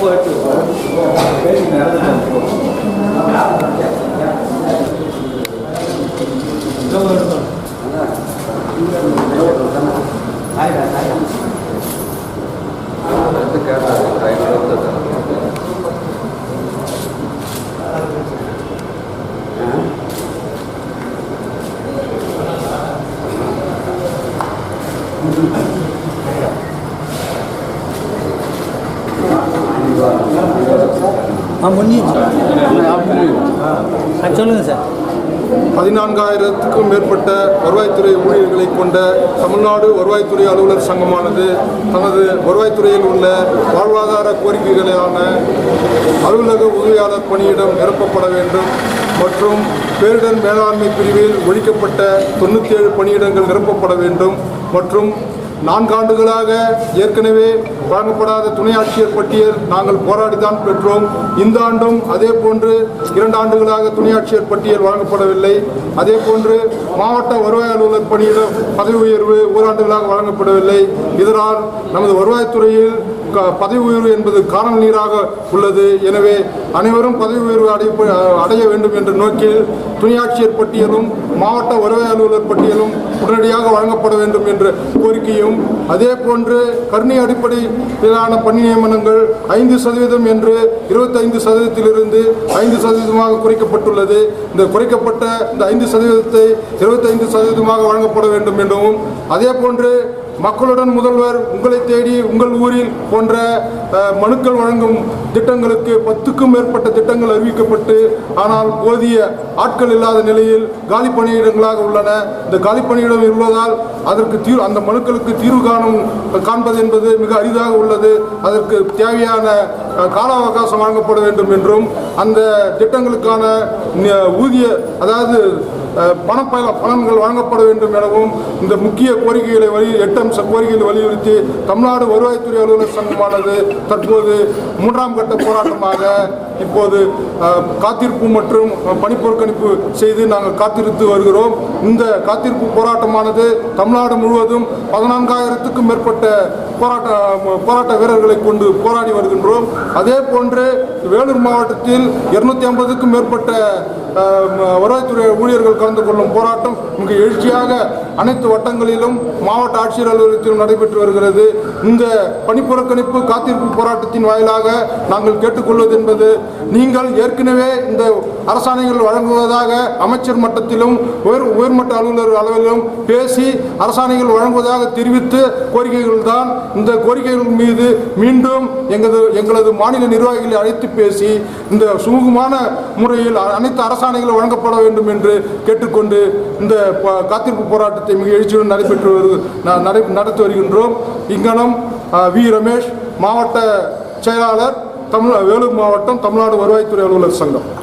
போட்டு பேசி நடந்து ஆ முடிஞ்சிச்சு சொல்லுங்கள் சார். பதினான்காயிரத்துக்கும் மேற்பட்ட வருவாய்த்துறை ஊழியர்களை கொண்ட தமிழ்நாடு வருவாய்த்துறை அலுவலர் சங்கமானது தனது வருவாய்த்துறையில் உள்ள வாழ்வாதார கோரிக்கைகளான அலுவலக உதவியாளர் பணியிடம் நிரப்பப்பட வேண்டும் மற்றும் பேரிடர் மேலாண்மை பிரிவில் ஒழிக்கப்பட்ட தொண்ணூற்றி ஏழு பணியிடங்கள் நிரப்பப்பட வேண்டும் மற்றும் நான்காண்டுகளாக ஏற்கனவே வழங்கப்படாத துணை ஆட்சியர் பட்டியல் நாங்கள் போராடித்தான் பெற்றோம். இந்த ஆண்டும் அதே போன்று இரண்டு ஆண்டுகளாக துணை ஆட்சியர் பட்டியல் வழங்கப்படவில்லை. அதே போன்று மாவட்ட வருவாய் அலுவலர் பணியிடம் பதவி உயர்வு ஓராண்டுகளாக வழங்கப்படவில்லை. இதனால் நமது வருவாய்த்துறையில் பதவி உயர்வு என்பது காணல் நீராக உள்ளது. எனவே அனைவரும் பதவி உயர்வு அடை அடைய வேண்டும் என்ற நோக்கில் துணியாட்சியர் பட்டியலும் மாவட்ட வருவாய் அலுவலர் பட்டியலும் உடனடியாக வழங்கப்பட வேண்டும் என்ற கோரிக்கையும் அதே போன்று கருணை அடிப்படையிலான பணி நியமனங்கள் ஐந்து சதவீதம் என்று இருபத்தைந்து சதவீதத்திலிருந்து ஐந்து சதவீதமாக குறைக்கப்பட்டுள்ளது. இந்த குறைக்கப்பட்ட இந்த ஐந்து சதவீதத்தை இருபத்தைந்து சதவீதமாக வழங்கப்பட வேண்டும் எனவும் அதே போன்று மக்களுடன் முதல்வர் உங்களை தேடி உங்கள் ஊரில் போன்ற மனுக்கள் வழங்கும் திட்டங்களுக்கு பத்துக்கும் மேற்பட்ட திட்டங்கள் அறிவிக்கப்பட்டு ஆனால் போதிய ஆட்கள் இல்லாத நிலையில் காலி பணியிடங்களாக உள்ளன. இந்த காலி பணியிடம் இருப்பதால் அதற்கு தீர்வு அந்த மனுக்களுக்கு தீர்வு காணும் காண்பது என்பது மிக அரிதாக உள்ளது. அதற்கு தேவையான கால அவகாசம் வழங்கப்பட வேண்டும் என்றும் அந்த திட்டங்களுக்கான ஊதிய அதாவது பண பலன்கள் வழங்கப்பட வேண்டும் எனவும் இந்த முக்கிய கோரிக்கைகளை வலி எட்டு அம்ச கோரிக்கைகளை வலியுறுத்தி தமிழ்நாடு வருவாய்த்துறை அலுவலர் சங்கமானது தற்போது மூன்றாம் கட்ட போராட்டமாக இப்போது காத்திருப்பு மற்றும் பணிப்புறக்கணிப்பு செய்து நாங்கள் காத்திருத்து வருகிறோம். இந்த காத்திருப்பு போராட்டமானது தமிழ்நாடு முழுவதும் பதினான்காயிரத்துக்கும் மேற்பட்ட போராட்ட போராட்ட வீரர்களை கொண்டு போராடி வருகின்றோம். அதே போன்று வேலூர் மாவட்டத்தில் இருநூத்தி ஐம்பதுக்கும் மேற்பட்ட வருவாய்த்துறை ஊழியர்கள் கலந்து கொள்ளும் போராட்டம் மிக எழுச்சியாக அனைத்து வட்டங்களிலும் மாவட்ட ஆட்சியர் அலுவலகத்திலும் நடைபெற்று வருகிறது. இந்த பணிப்புறக்கணிப்பு காத்திருப்பு போராட்டத்தின் வாயிலாக நாங்கள் கேட்டுக்கொள்வது என்பது நீங்கள் ஏற்கனவே இந்த அரசாணைகள் வழங்குவதாக அமைச்சர் மட்டத்திலும் உயர் உயர்மட்ட அலுவலர் அளவிலும் பேசி அரசாணைகள் வழங்குவதாக தெரிவித்து கோரிக்கைகள் தான் இந்த கோரிக்கைகள் மீது மீண்டும் எங்களது எங்களது மாநில நிர்வாகிகளை அழைத்து பேசி இந்த சுமூகமான முறையில் அனைத்து அரசாணைகள் வழங்கப்பட வேண்டும் என்று கேட்டுக்கொண்டு இந்த காத்திருப்பு போராட்டத்தை மிக எழுச்சியுடன் நடைபெற்று வருது ந- நடை நடத்தி வருகின்றோம். இங்கனம் வி. ரமேஷ் மாவட்ட செயலாளர் தமிழ் வேலூர் மாவட்டம் தமிழ்நாடு வருவாய்த்துறை அலுவலர் சங்கம்.